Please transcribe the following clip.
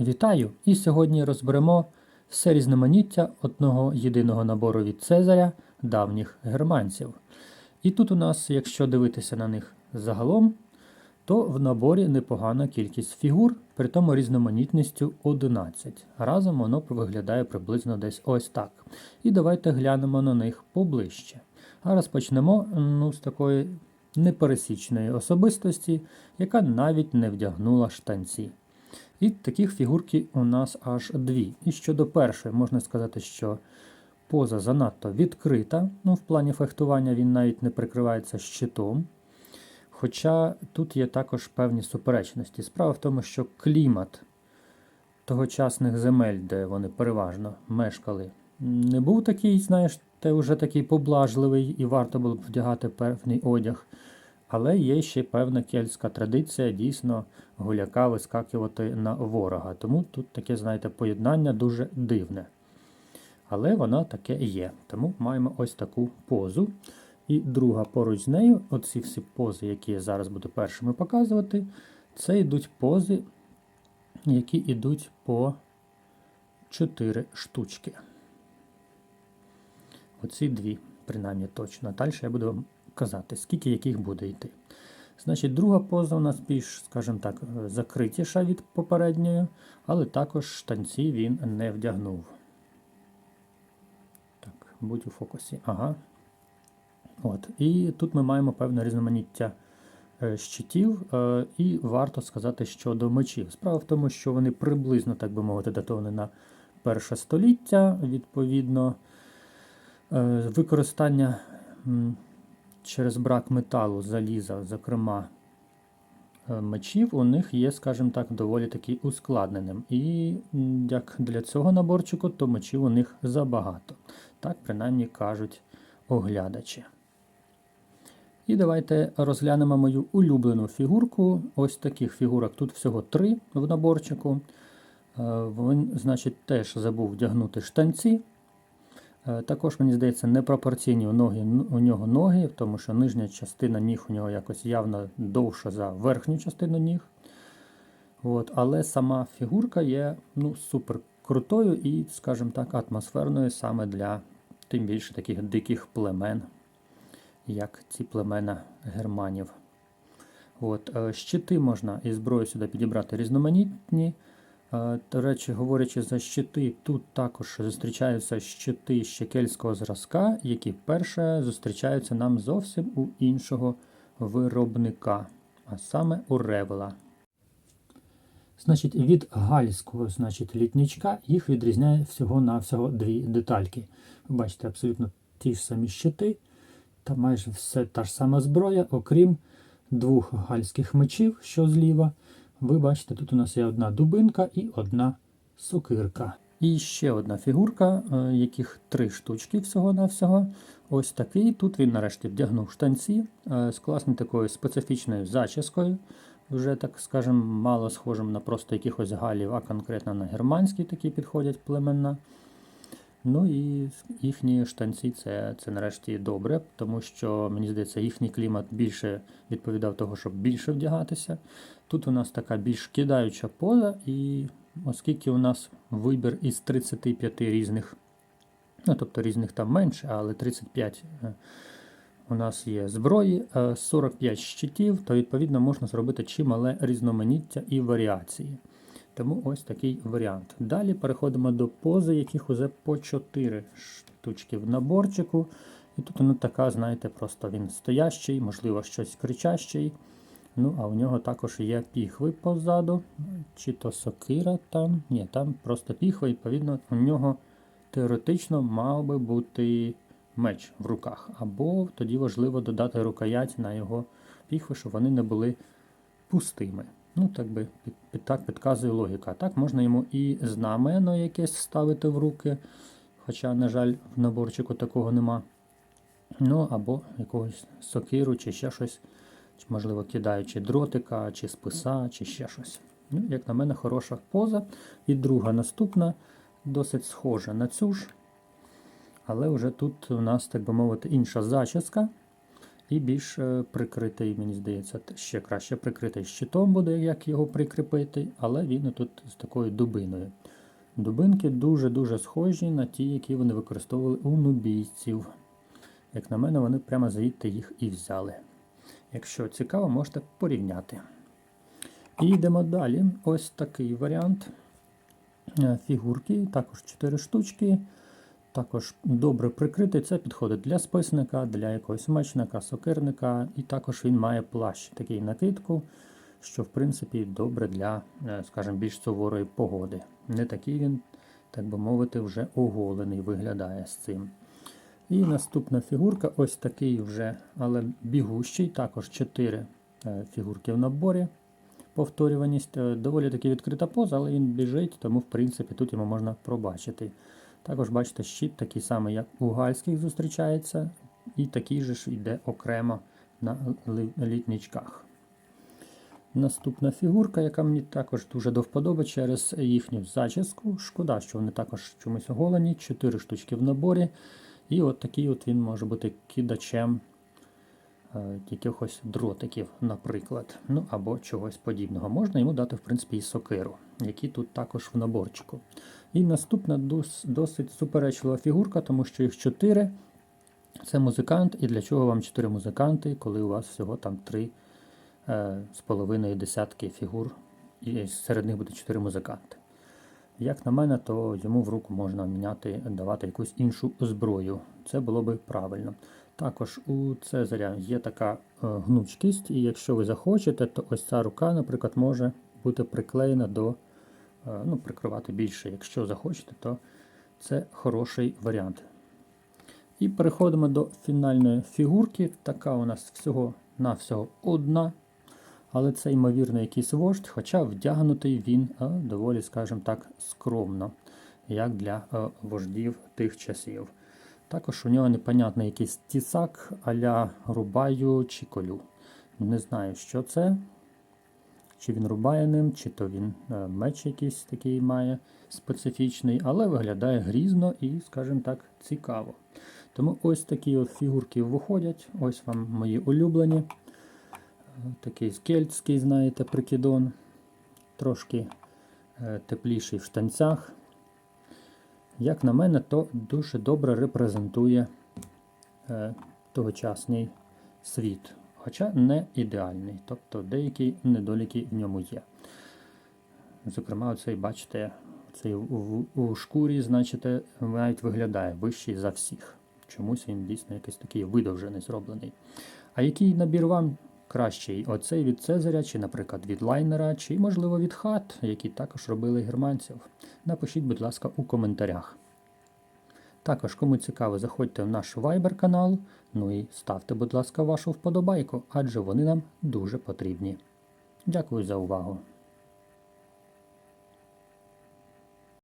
Вітаю! І сьогодні розберемо все різноманіття одного єдиного набору від Цезаря давніх германців. І тут у нас, якщо дивитися на них загалом, то в наборі непогана кількість фігур, при тому різноманітністю 11. Разом воно виглядає приблизно десь ось так. І давайте глянемо на них поближче. А розпочнемо ну, з такої непересічної особистості, яка навіть не вдягнула штанці. І таких фігурки у нас аж дві. І щодо першої, можна сказати, що поза занадто відкрита. Ну, в плані фехтування він навіть не прикривається щитом. Хоча тут є також певні суперечності. Справа в тому, що клімат тогочасних земель, де вони переважно мешкали, не був такий, знаєш, те вже такий поблажливий і варто було б вдягати певний одяг. Але є ще певна кельтська традиція дійсно гуляка вискакувати на ворога. Тому тут таке, знаєте, поєднання дуже дивне. Але воно таке є. Тому маємо ось таку позу. І друга поруч з нею, оці всі пози, які я зараз буду першими показувати, це йдуть пози, які йдуть по 4 штучки. Оці дві, принаймні точно. Далі я буду казати, скільки яких буде йти. Значить, друга поза у нас більш, скажімо так, закритіша від попередньої, але також штанці він не вдягнув. Так, будь у фокусі. Ага. От. І тут ми маємо певне різноманіття е, щитів, е, і варто сказати щодо мечів. Справа в тому, що вони приблизно, так би мовити, датовані на перше століття, відповідно, е, використання через брак металу, заліза, зокрема мечів, у них є, скажімо так, доволі таки ускладненим. І як для цього наборчику, то мечів у них забагато. Так, принаймні кажуть оглядачі. І давайте розглянемо мою улюблену фігурку. Ось таких фігурок. Тут всього три в наборчику. Він, значить, теж забув вдягнути штанці. Також, мені здається, непропорційні у, ноги, у нього ноги, тому що нижня частина ніг у нього якось явно довша за верхню частину ніг. От, Але сама фігурка є ну, супер крутою і, скажімо так, атмосферною саме для тим більше таких диких племен як ці племена германів. От, е, Щити можна і зброю сюди підібрати різноманітні. Е, до речі, говорячи за щити, тут також зустрічаються щити щекельського зразка, які вперше зустрічаються нам зовсім у іншого виробника, а саме у Ревела. Значить, Від гальського значить, літничка їх відрізняє всього-навсього дві детальки. Ви бачите, абсолютно ті ж самі щити. Та майже все та ж сама зброя, окрім двох гальських мечів, що зліва. Ви бачите, тут у нас є одна дубинка і одна сокирка. І ще одна фігурка, е, яких три штучки всього-навсього. Ось такий. Тут він нарешті вдягнув штанці е, з класною такою специфічною зачіскою. Вже, так скажемо, мало схожим на просто якихось галів, а конкретно на германські такі підходять племена. Ну і їхні штанці це це нарешті добре, тому що, мені здається, їхній клімат більше відповідав того, щоб більше вдягатися. Тут у нас така більш кидаюча поза, і оскільки у нас вибір із 35 різних, ну тобто різних там менше, але 35 е, у нас є зброї, 45 е, щитів, то відповідно можна зробити чимале різноманіття і варіації. Тому ось такий варіант. Далі переходимо до пози, яких уже по 4 штучки в наборчику. І тут вона така, знаєте, просто він стоящий, можливо, щось кричащий. Ну, а у нього також є піхви позаду. Чи то сокира там. Ні, там просто піхва, відповідно, у нього теоретично мав би бути меч в руках. Або тоді важливо додати рукоять на його піхви, щоб вони не були пустими. Ну, так би під, так підказує логіка. Так, можна йому і знамено якесь ставити в руки, хоча, на жаль, в наборчику такого нема. Ну, або якогось сокиру, чи ще щось, чи, можливо, кидаючи дротика, чи списа, чи ще щось. Ну, Як на мене, хороша поза. І друга наступна, досить схожа на цю ж. Але вже тут у нас, так би мовити, інша зачіска. І більш е, прикритий, мені здається, ще краще прикритий щитом буде, як його прикріпити, але він тут з такою дубиною. Дубинки дуже-дуже схожі на ті, які вони використовували у нубійців. Як на мене, вони прямо звідти їх і взяли. Якщо цікаво, можете порівняти. І йдемо далі. Ось такий варіант Е, фігурки, також 4 штучки. Також добре прикритий. Це підходить для списника, для якогось мечника, сокирника. І також він має плащ, такий накидку, що в принципі добре для, е, скажімо, більш суворої погоди. Не такий він, так би мовити, вже оголений виглядає з цим. І наступна фігурка, ось такий вже, але бігущий, також 4 фігурки в наборі. Повторюваність е, доволі таки відкрита поза, але він біжить, тому в принципі тут йому можна пробачити. Також бачите, щит такий самий, як у гальських зустрічається, і такий же ж йде окремо на літничках. Наступна фігурка, яка мені також дуже до вподоби через їхню зачіску. Шкода, що вони також чомусь оголені, 4 штучки в наборі. І от такий от він може бути кидачем якихось дротиків, наприклад, ну або чогось подібного. Можна йому дати, в принципі, і сокиру, які тут також в наборчику. І наступна дос- досить суперечлива фігурка, тому що їх 4. Це музикант, і для чого вам 4 музиканти, коли у вас всього там 3 е, з половиною десятки фігур, і серед них буде 4 музиканти. Як на мене, то йому в руку можна міняти, давати якусь іншу зброю. Це було би правильно. Також у Цезаря є така е, гнучкість, і якщо ви захочете, то ось ця рука, наприклад, може бути приклеєна до, е, ну, прикривати більше. Якщо захочете, то це хороший варіант. І переходимо до фінальної фігурки. Така у нас всього-навсього одна. Але це, ймовірно, якийсь вождь, хоча вдягнутий він е, доволі, скажімо так, скромно, як для вождів тих часів. Також у нього непонятний якийсь тісак а-ля рубаю чи колю. Не знаю, що це. Чи він рубає ним, чи то він е, меч якийсь такий має специфічний, але виглядає грізно і, скажімо так, цікаво. Тому ось такі от фігурки виходять. Ось вам мої улюблені. Такий скельтський, знаєте, прикидон. Трошки е, тепліший в штанцях. Як на мене, то дуже добре репрезентує е, тогочасний світ. Хоча не ідеальний. Тобто деякі недоліки в ньому є. Зокрема, оцей, бачите, цей у, у, шкурі, значите, навіть виглядає вищий за всіх. Чомусь він дійсно якийсь такий видовжений зроблений. А який набір вам кращий? Оцей від Цезаря, чи, наприклад, від лайнера, чи, можливо, від хат, які також робили германців? Напишіть, будь ласка, у коментарях. Також, кому цікаво, заходьте в наш Viber канал, ну і ставте, будь ласка, вашу вподобайку, адже вони нам дуже потрібні. Дякую за увагу.